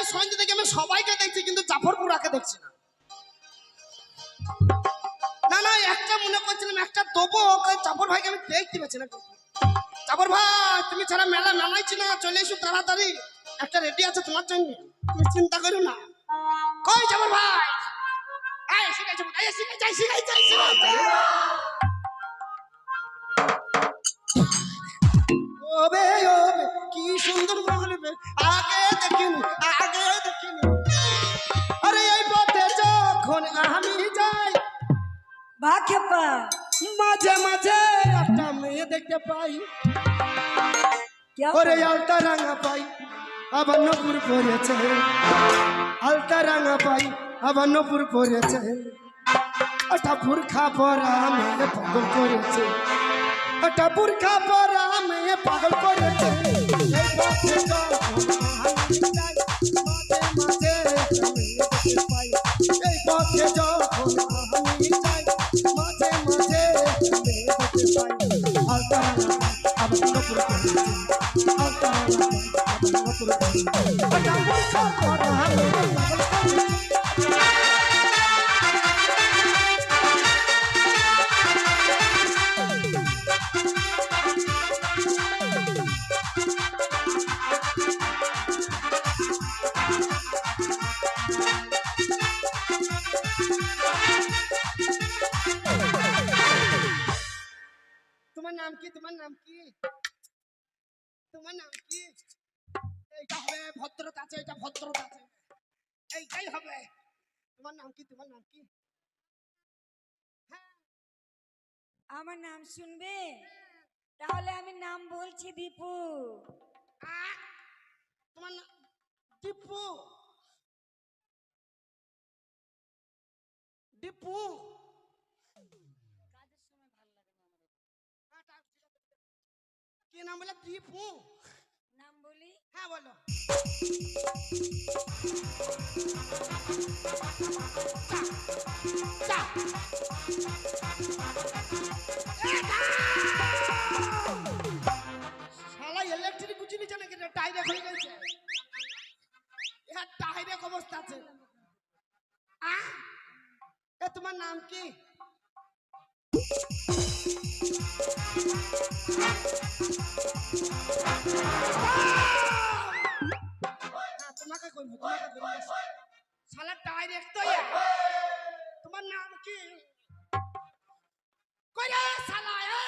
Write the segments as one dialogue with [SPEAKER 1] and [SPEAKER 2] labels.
[SPEAKER 1] এই সঞ্জয় থেকে আমি সবাইকে দেখছি, কিন্তু জাফরপুরাকে দেখছি না। না না, একটা মনে করছিলাম, একটা জাফর ভাইকে আমি দেখতে না। জাফর ভাই, তুমি ছাড়া মেলা মেলাইছি না চলে এসো তাড়াতাড়ি। একটা রেডি আছে তোমার জন্য, তুমি চিন্তা করো না। কই জাফর ভাই? শিখাই মাঝে মাঝে একটা মেয়ে দেখতে পাই। ওরে আলতা রাঙা পাই আবার নপুর পড়েছে আলতা রাঙা পাই আবার নপুর পড়েছে একটা পুরখা পরা মেয়ে পাগল করেছে। একটা পুরখা পরা
[SPEAKER 2] আমার নাম শুনবে? তাহলে আমি নাম বলছি দীপু।
[SPEAKER 1] তোমার দীপু। দীপু। কি নাম বলে? দীপু।
[SPEAKER 2] নাম বলি?
[SPEAKER 1] হ্যাঁ বলো। চা, চা। ইয়া। তোমার নাম কি? কইরে শালা, এ!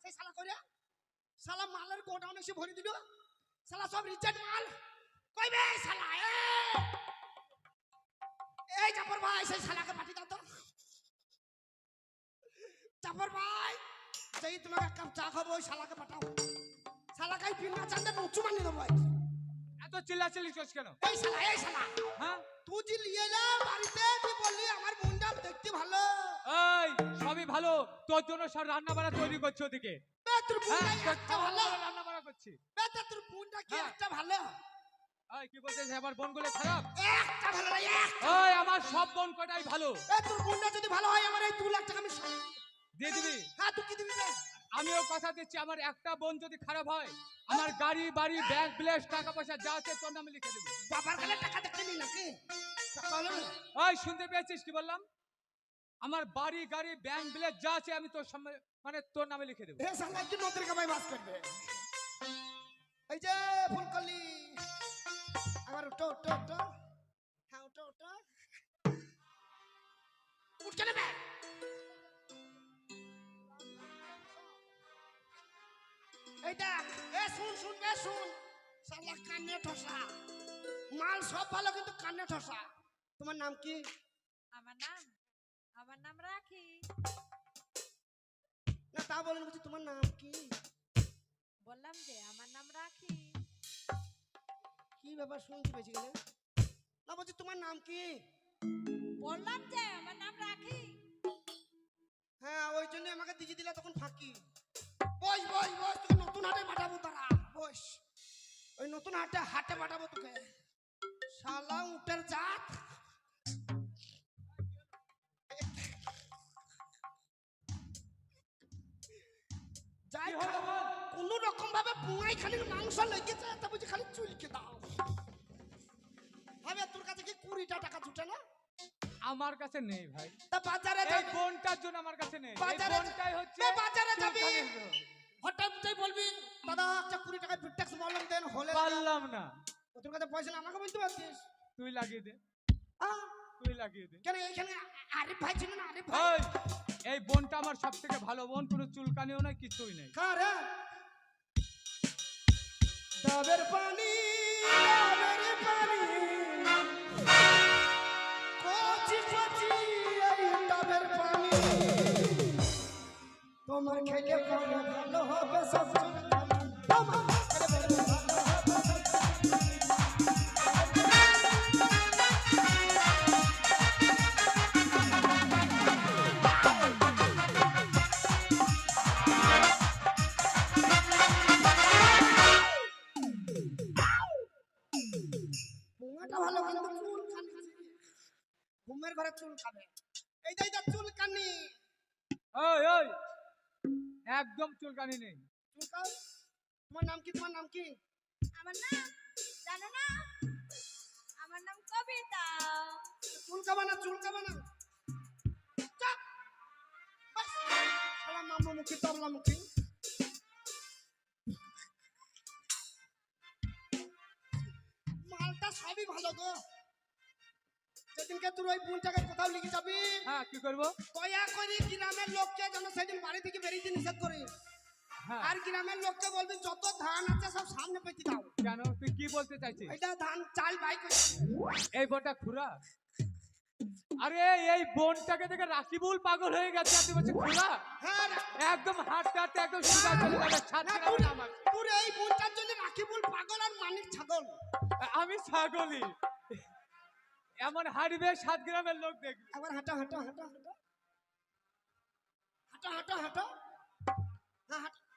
[SPEAKER 1] সেই শালা কইরে? শালা মালের গোডাউন এসে ভরে দিল। শালা সব রিজেক্ট মাল। কইবে শালা, এ! এই জাফর ভাই, সেই শালাকে পাঠিয়ে দাও তো। জাফর ভাই, যেই তোমাকে এক কাপ চা খাব, ওই শালাকে পাঠাও। শালাকে পিন্না চান্দে উঁচু মানিয়ে দেবো
[SPEAKER 3] চিল্লাচিল্লি করছিস কেন?
[SPEAKER 1] এই শালা এই শালা।
[SPEAKER 3] হ্যাঁ?
[SPEAKER 1] তুই যে নিয়ে এলা বাড়িতে তুই বললি আমার বোনটা দেখতে ভালো।
[SPEAKER 3] এই সবই ভালো। তোর জন্য সব রান্না বান্না তৈরি করছি ওদিকে।
[SPEAKER 1] বে, তোর
[SPEAKER 3] হ্যাঁ
[SPEAKER 1] বোনটা একটা ভালো।
[SPEAKER 3] রান্না বান্না করছি।
[SPEAKER 1] বে, তোর বোনটা কি
[SPEAKER 3] হ্যাঁ।
[SPEAKER 1] একটা ভালো?
[SPEAKER 3] এই কি বলছিস? আমার বোনগুলো খারাপ?
[SPEAKER 1] একটা ভালো না
[SPEAKER 3] ওই আমার সব বোন কটাই ভালো।
[SPEAKER 1] এ তোর বোনটা যদি ভালো হয় আমার এই দু লাখ টাকা আমি
[SPEAKER 3] দিয়ে দিবি?
[SPEAKER 1] হ্যাঁ তুই কি দিবি রে
[SPEAKER 3] আমিও কথা দিচ্ছি আমার একটা বোন যদি খারাপ হয় আমার গাড়ি বাড়ি ব্যাংক ব্যালেন্স টাকা পয়সা যা আছে তোর নামে লিখে দেবো।
[SPEAKER 1] বাবার কাছে টাকা দেখতে নি নাকি?
[SPEAKER 3] ওই শুনতে পেয়েছিস কি বললাম? আমার বাড়ি গাড়ি ব্যাংক ব্যালেন্স যা আছে আমি তোর সামনে মানে তোর নামে লিখে দেবো।
[SPEAKER 1] এ সালা একদিন নতুন কামাই বাস করবে। এই যে ফুলকলি। আমার উঠো উঠো উঠো। হ্যাঁ উঠো উঠো। উঠকে নেবে এই দেখ এ শুন শুন বে শুন। সালা কানে ঠসা। মাল সব ভালো কিন্তু কানে ঠসা। তোমার নাম কি?
[SPEAKER 2] আমার নাম আমার নাম রাখি।
[SPEAKER 1] না তা বলেন বলছি তোমার নাম কি?
[SPEAKER 2] বললাম যে আমার নাম রাখি।
[SPEAKER 1] কি ব্যাপার শুনতে পেয়েছি গেলে না বলছি তোমার নাম কি?
[SPEAKER 2] বললাম যে আমার নাম রাখি।
[SPEAKER 1] হ্যাঁ ওই জন্য আমাকে দিজি দিলা তখন ফাঁকি। বস বস বস তোকে নতুন হাটে পাঠাবো তারা বস। ওই নতুন হাটে হাটে পাঠাবো তোকে। শালা উটের জাত। যাই কোনো রকম ভাবে পুঙাই খালি মাংস লেগেছে তা বুঝি খালি চুলকে দাও। ভাবে তোর কাছে কি কুড়িটা টাকা জুটে না?
[SPEAKER 3] আমার কাছে নেই ভাই।
[SPEAKER 1] তা বাজারে
[SPEAKER 3] এই বোনটার জন্য আমার কাছে নেই।
[SPEAKER 1] বাজারে
[SPEAKER 3] বোনটাই হচ্ছে
[SPEAKER 1] বাজারে যাবি? হঠাৎ তুই বলবি দাদা একটা কুড়ি টাকা ফিটটেক্স বললাম দেন হলে
[SPEAKER 3] পারলাম না।
[SPEAKER 1] তোর কাছে পয়সা না আমাকে বলতে পারছিস
[SPEAKER 3] তুই লাগিয়ে দে। তুই লাগিয়ে দে।
[SPEAKER 1] কেন এইখানে আরিফ ভাই ছিল না? আরিফ ভাই?
[SPEAKER 3] এই, এই বোনটা আমার সব থেকে ভালো বোন কোনো চুলকানিও নাই কিছুই নাই।
[SPEAKER 1] কারে? ডাবের পানি ডাবের পানি। কচি কচি। তোমার খেলে পরে ভালো হবে সব ভালো কিন্তু চুল কানি ঘুমের ঘরে চুল খাবে। এই যে চুল কানি
[SPEAKER 3] ওই ওই একদম চুলকানি নেই।
[SPEAKER 1] চুল কাও তোমার নাম কি? তোমার নাম কি?
[SPEAKER 2] আমার নাম জানো না? আমার নাম কবিতা।
[SPEAKER 1] চুল কাবা না চুল কাবা না। চাপ! বাস! শালা মামা মুখী তবলা মুখী মালটা সবই ভালো গো। যেদিনকে তোর ওই বোনটাকে কোথাও লিখে যাবি?
[SPEAKER 3] হ্যাঁ কি করব?
[SPEAKER 1] দয়া করে গ্রামের লোককে যেন সেদিন বাড়ি থেকে বেরিয়ে নিষেধ করে।
[SPEAKER 3] হ্যাঁ।
[SPEAKER 1] আর গ্রামের লোককে বলবি যত ধান আছে সব সামনে পেতে দাও।
[SPEAKER 3] কেন? তুই কি বলতে চাইছিস?
[SPEAKER 1] এটা ধান চাল বাইক
[SPEAKER 3] এই বোনটা খুরা আরে এই বোনটাকে দেখে রাকিবুল পাগল হয়ে গেছে তুই বলছিস খুরা
[SPEAKER 1] হ্যাঁ।
[SPEAKER 3] একদম হাঁটতে হাঁটতে একদম সুগার চলে যাবে ছাদ
[SPEAKER 1] না, তোর-
[SPEAKER 3] নাম আছে।
[SPEAKER 1] তোর এই বোনটার জন্য রাখিবুল পাগল আর মানিক ছাগল।
[SPEAKER 3] আমি ছাগলি এমন হাঁটবে সাত গ্রামের লোক দেখবে।
[SPEAKER 1] এমন হাঁটা হাঁটা হাঁটা, হাঁটো। হাঁটা হাঁটা, হাঁটো। হ্যাঁ হাঁটা।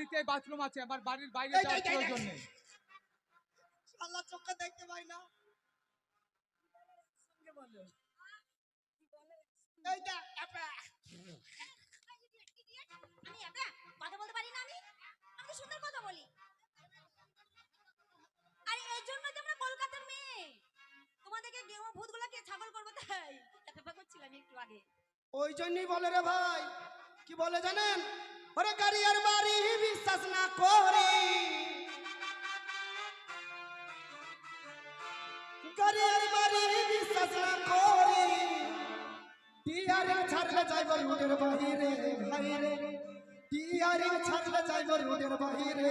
[SPEAKER 3] বাড়িতে বাথরুম আছে আমার বাড়ির বাইরে যাওয়ার প্রয়োজন নেই
[SPEAKER 1] আল্লাহ চোখে দেখতে পাই না। এই দেখ আপা
[SPEAKER 2] আমি একটা কথা বলতে পারি না আমি? আমি সুন্দর কথা বলি। আরে এই জন্যই তো আমরা কলকাতার মেয়ে। তোমাদেরকে গেমো ভূতগুলোকে ছাগল করব তাই। ব্যাপার করছিলাম একটু আগে।
[SPEAKER 1] ওই জন্যই বলে রে ভাই। কি বলে জানেন? ওরে আর বাড়ি বিশ্বাস না করি। গাড়ি আর বাড়ি বিশ্বাস না করি। টিয়ারে ছাড়লে যাইব রোডের বাহিরে। ভাইরে টিয়ারে ছাড়লে যাইব রোডের বাহিরে।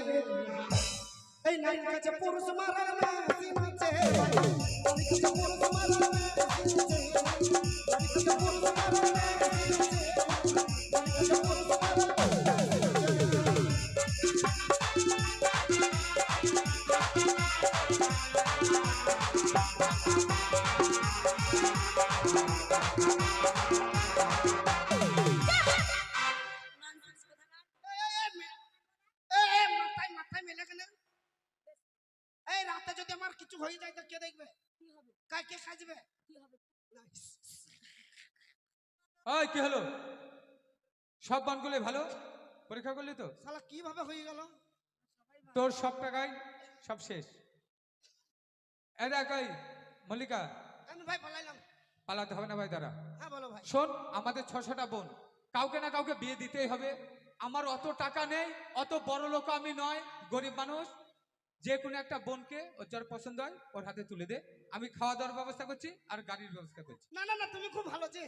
[SPEAKER 1] এই নারীর কাছে পুরুষ মারার মেশিন আছে পুরুষ মারার মেশিন আছে। পুরুষ আমার কিছু হয়ে যায় তো কে দেখবে?
[SPEAKER 2] কি হবে?
[SPEAKER 1] কাই কে খাজবে
[SPEAKER 2] কি হবে?
[SPEAKER 3] ওই কি হলো? সব বানগুলো ভালো? পরীক্ষা করলি তো?
[SPEAKER 1] শালা কীভাবে হয়ে গেল?
[SPEAKER 3] তোর সব টাকাই সব শেষ। এ দেখ এই মল্লিকা।
[SPEAKER 1] আমি ভাই বলাইলাম
[SPEAKER 3] পালাতে হবে না ভাই দাঁড়া।
[SPEAKER 1] হ্যাঁ বলো ভাই।
[SPEAKER 3] শোন আমাদের ছশোটা বোন। কাউকে না কাউকে বিয়ে দিতেই হবে। আমার অত টাকা নেই অত বড় লোক আমি নয় গরিব মানুষ। যে কোনো একটা বোনকে ওর যার পছন্দ হয় ওর হাতে তুলে দে। আমি খাওয়া দাওয়ার ব্যবস্থা করছি আর গাড়ির ব্যবস্থা করছি।
[SPEAKER 1] না না না তুমি খুব ভালো যে।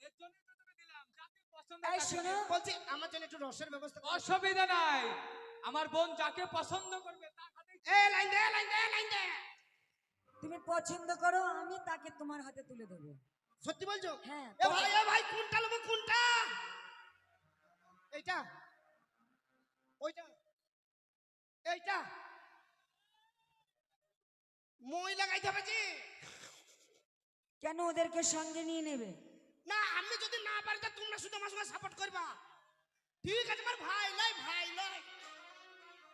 [SPEAKER 3] এর জন্যই তো তোকে দিলাম। যাকে পছন্দ
[SPEAKER 2] এই
[SPEAKER 3] তাকে
[SPEAKER 2] শোনো।
[SPEAKER 1] বলছি আমার জন্য একটু রসের ব্যবস্থা
[SPEAKER 3] অসুবিধা নাই। আমার বোন যাকে পছন্দ করবে তার হাতেই
[SPEAKER 1] এ লাইন দে লাইন দে লাইন দে।
[SPEAKER 2] তুমি পছন্দ করো আমি তাকে তোমার হাতে তুলে দেবো।
[SPEAKER 1] সত্যি বলছো?
[SPEAKER 2] হ্যাঁ
[SPEAKER 1] এ ভাই এ ভাই কোনটা নেব কোনটা? এইটা। ওইটা। এইটা। মই লাগাইতে হবে যে।
[SPEAKER 2] কেন ওদেরকে সঙ্গে নিয়ে নেবে?
[SPEAKER 1] না আমি যদি না পারি তো তোমরা শুধু আমার সঙ্গে সাপোর্ট করবা। ঠিক আছে আমার ভাই লাই ভাই লাই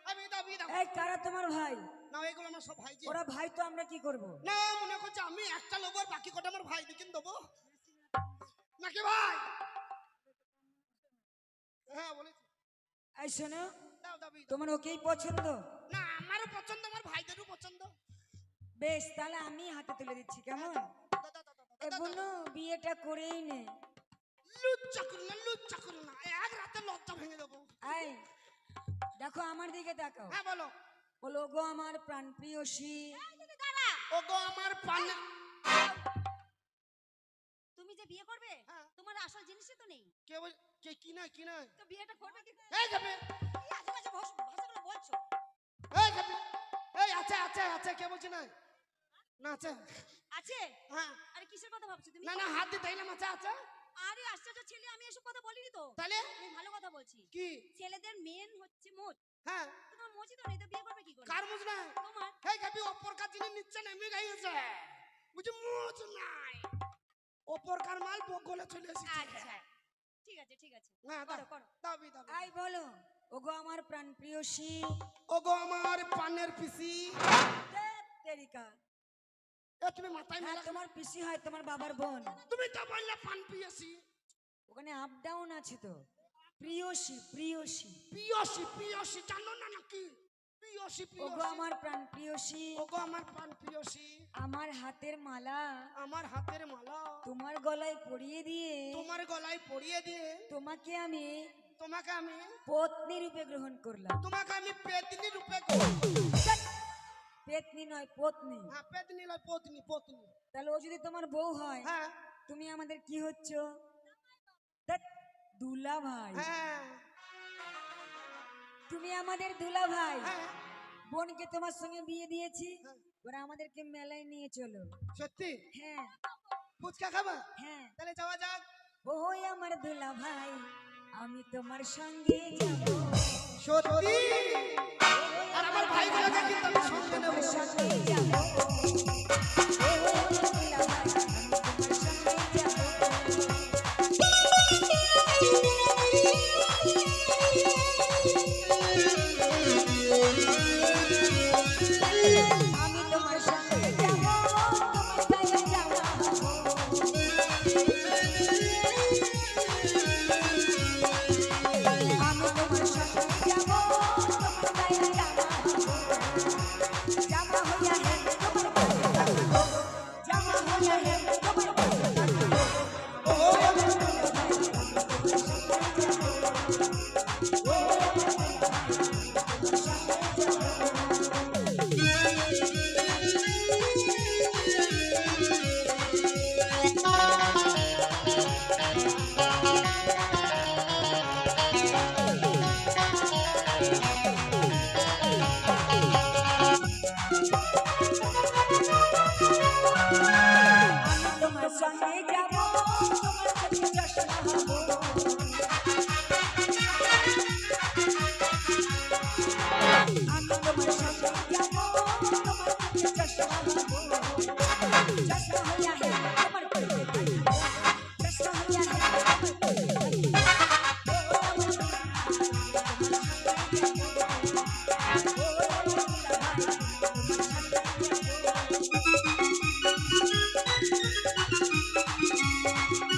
[SPEAKER 1] আমি দাবি দাও
[SPEAKER 4] এই কারা তোমার ভাই?
[SPEAKER 1] না এগুলো আমার সব ভাই
[SPEAKER 4] ওরা ভাই তো আমরা কি করব?
[SPEAKER 1] না মনে করছে আমি একটা লোক আর বাকি কটা আমার ভাই দিকে দেবো? নাকি ভাই? হ্যাঁ বলেছি।
[SPEAKER 4] এই শোনো।
[SPEAKER 1] দাও দাও।
[SPEAKER 4] তোমার ওকেই পছন্দ?
[SPEAKER 1] না আমারও পছন্দ আমার ভাইদেরও পছন্দ।
[SPEAKER 4] বেশ তাহলে আমি হাতে তুলে দিচ্ছি কেমন?
[SPEAKER 1] দাও, দাও, দাও, দাও,
[SPEAKER 4] এ
[SPEAKER 1] দাও, দাও,
[SPEAKER 4] বোনু বিয়েটা করেই নে।
[SPEAKER 1] লুচ্চা করো না লুচ্চা করো না এক রাতে লজ্জা ভেঙে দেবো।
[SPEAKER 4] আই দেখো আমার দিকে তাকাও।
[SPEAKER 1] হ্যাঁ বলো।
[SPEAKER 4] বলো গো আমার প্রাণ প্রিয়সী
[SPEAKER 2] দাঁড়া।
[SPEAKER 1] ও গো আমার পানে
[SPEAKER 2] তুমি যে বিয়ে করবে
[SPEAKER 1] হ্যাঁ।
[SPEAKER 2] তোমার আসল জিনিসই তো নেই।
[SPEAKER 1] কে বল কে কি না কি না
[SPEAKER 2] তো বিয়েটা করবে কি
[SPEAKER 1] এই যাবে
[SPEAKER 2] কি আজে বাজে ভাষাগুলো বলছো।
[SPEAKER 1] এই যাবে এই আছে আছে আছে কে বলছি না না আছে
[SPEAKER 2] আছে?
[SPEAKER 1] হ্যাঁ।
[SPEAKER 2] আরে কিসের কথা ভাবছ তুমি?
[SPEAKER 1] না না হাত দিয়ে তাইলাম আছে আছে।
[SPEAKER 2] আরে আশ্চর্য ছেলে আমি এসব কথা বলিনি তো।
[SPEAKER 1] তাহলে?
[SPEAKER 2] আমি ভালো কথা বলছি।
[SPEAKER 1] কি?
[SPEAKER 2] ছেলেদের মেন হচ্ছে মোচ।
[SPEAKER 1] হ্যাঁ।
[SPEAKER 2] তোমার মোচই তো নেই তো বিয়ে করবে কি করে?
[SPEAKER 1] কার মুজ নাই?
[SPEAKER 2] তোমার।
[SPEAKER 1] এই গাবি অপর কাজ জিনিস নিচ্ছে নেমে গাইছে। বুঝি মুজ নাই। অপর কার মাল বগলে চলে এসেছে।
[SPEAKER 2] আচ্ছা। ঠিক আছে ঠিক আছে।
[SPEAKER 1] না
[SPEAKER 2] করো করো।
[SPEAKER 1] দাবি দাবি
[SPEAKER 4] আই বলো ওগো আমার প্রাণ প্রিয়সী
[SPEAKER 1] ও গো আমার পানের পিসি।
[SPEAKER 4] তেরিকা।
[SPEAKER 1] এ তুমি মাথায়
[SPEAKER 4] হ্যাঁ
[SPEAKER 1] মেলা
[SPEAKER 4] তোমার পিসি হয় তোমার বাবার বোন।
[SPEAKER 1] তুমি তো বললে পান পিয়েছি
[SPEAKER 4] ওখানে আপ ডাউন আছে তো। প্রিয়সী প্রিয়সী।
[SPEAKER 1] পিয়সি পিয়সি জানো না নাকি? পিয়সি
[SPEAKER 4] ওগো
[SPEAKER 1] পিয়সি
[SPEAKER 4] আমার প্রাণ প্রিয়সী।
[SPEAKER 1] ও গো আমার পান পিয়সি
[SPEAKER 4] আমার হাতের মালা।
[SPEAKER 1] আমার হাতের মালা।
[SPEAKER 4] তোমার গলায় পরিয়ে দিয়ে
[SPEAKER 1] তোমার গলায় পরিয়ে দিয়ে
[SPEAKER 4] তোমাকে আমি
[SPEAKER 1] তোমাকে আমি
[SPEAKER 4] পত্নী রূপে গ্রহণ করলাম।
[SPEAKER 1] তোমাকে আমি পেতনি রূপে গ্রহণ।
[SPEAKER 4] পেতনি নয় পত্নী।
[SPEAKER 1] হ্যাঁ পেতনি লয় পত্নী পত্নী।
[SPEAKER 4] তাহলে ও যদি তোমার বউ হয়
[SPEAKER 1] হ্যাঁ।
[SPEAKER 4] তুমি আমাদের কি হচ্ছ? দুলা ভাই
[SPEAKER 1] হ্যাঁ।
[SPEAKER 4] তুমি আমাদের দুলা ভাই
[SPEAKER 1] হ্যাঁ।
[SPEAKER 4] বোনকে তোমার সঙ্গে বিয়ে দিয়েছি।
[SPEAKER 1] হ্যাঁ।
[SPEAKER 4] ওরা আমাদেরকে মেলায় নিয়ে চলো।
[SPEAKER 1] সত্যি?
[SPEAKER 4] হ্যাঁ।
[SPEAKER 1] ফুচকা খাবা?
[SPEAKER 4] হ্যাঁ।
[SPEAKER 1] তাহলে যাওয়া যাক।
[SPEAKER 4] ওই আমার দুলা ভাই আমি তোমার সঙ্গে যাব।
[SPEAKER 1] সত্যি? আর আমার ভাইগুলোকে কিন্তু আমি সঙ্গে নেব
[SPEAKER 4] চোখে চশমা